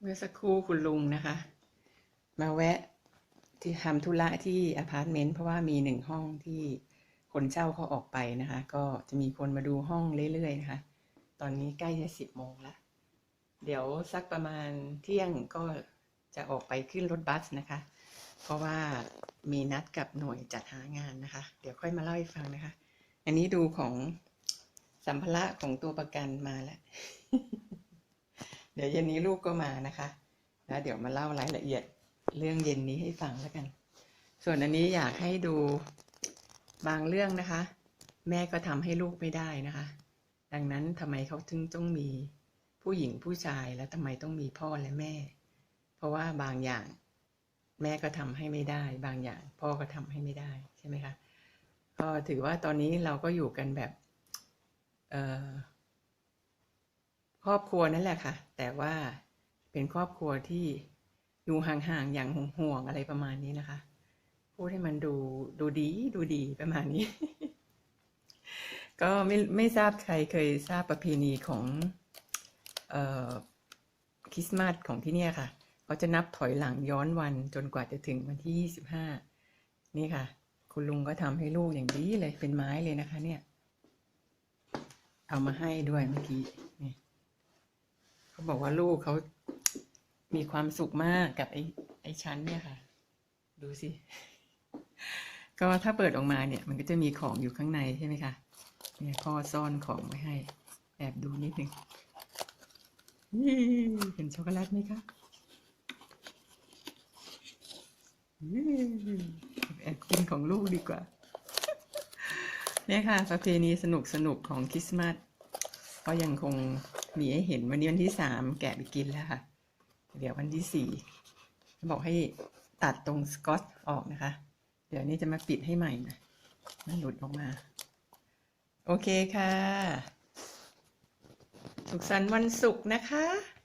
เมื่อสักครู่คุณลุงนะคะ มาแวะที่ทำธุระที่อพาร์ตเมนต์เพราะว่ามีหนึ่งห้องที่คนเช่าเขาออกไปนะคะ ก็จะมีคนมาดูห้องเรื่อยๆนะคะ ตอนนี้ใกล้จะสิบโมงละเดี๋ยวสักประมาณเที่ยงก็จะออกไปขึ้นรถบัสนะคะ เพราะว่ามีนัดกับหน่วยจัดหางานนะคะ เดี๋ยวค่อยมาเล่าให้ฟังนะคะ อันนี้ดูของสัมภาระของตัวประกันมาแล้ว เดี๋ยวเย็นนี้ลูกก็มานะคะแล้วเดี๋ยวมาเล่ารายละเอียดเรื่องเย็นนี้ให้ฟังแล้วกัน ส่วนอันนี้อยากให้ดูบางเรื่องนะคะ แม่ก็ทำให้ลูกไม่ได้นะคะ ดังนั้นทำไมเขาถึงต้องมีผู้หญิงผู้ชายแล้วทำไมต้องมีพ่อและแม่ เพราะว่าบางอย่างแม่ก็ทำให้ไม่ได้ บางอย่างพ่อก็ทำให้ไม่ได้ใช่ไหมคะก็ถือว่าตอนนี้เราก็อยู่กันแบบเอ่อ ครอบครัวนั่นแหละค่ะ แต่ว่าเป็นครอบครัวที่อยู่ห่างๆอย่างห่วงๆอะไรประมาณนี้นะคะ พูดให้มันดูดูดีดูดีประมาณนี้ ก็ไม่ไม่ทราบใครเคยทราบประเพณีของเออคริสต์มาสของที่เนี่ยค่ะเขาจะนับถอยหลังย้อนวันจนกว่าจะถึงวันที่ยี่สิบห้านี่ค่ะ คุณลุงก็ทำให้ลูกอย่างดีเลยเป็นไม้เลยนะคะ เนี่ย เอามาให้ด้วยเมื่อกี้นี่ เขาบอกว่าลูกเขามีความสุขมากกับไอ้ไอ้ชั้นเนี่ยค่ะ ดูสิ ก็ถ้าเปิดออกมาเนี่ย มันก็จะมีของอยู่ข้างในใช่ไหมคะ เนี่ยพ่อซ่อนของไว้ให้ แอบดูนิดนึงนี่เห็นช็อกโกแลตไหมคะแอบกินของลูกดีกว่า เนี่ยค่ะประเพณีสนุกสนุกของคริสต์มาสก็ยังคง มีให้เห็นวันนี้วันที่สามแกะไปกินแล้วค่ะ เดี๋ยววันที่สี่บอกให้ตัดตรงสกอตออกนะคะ เดี๋ยวนี้จะมาปิดให้ใหม่นะมันหลุดออกมา โอเคค่ะ สุขสันต์วันศุกร์นะคะ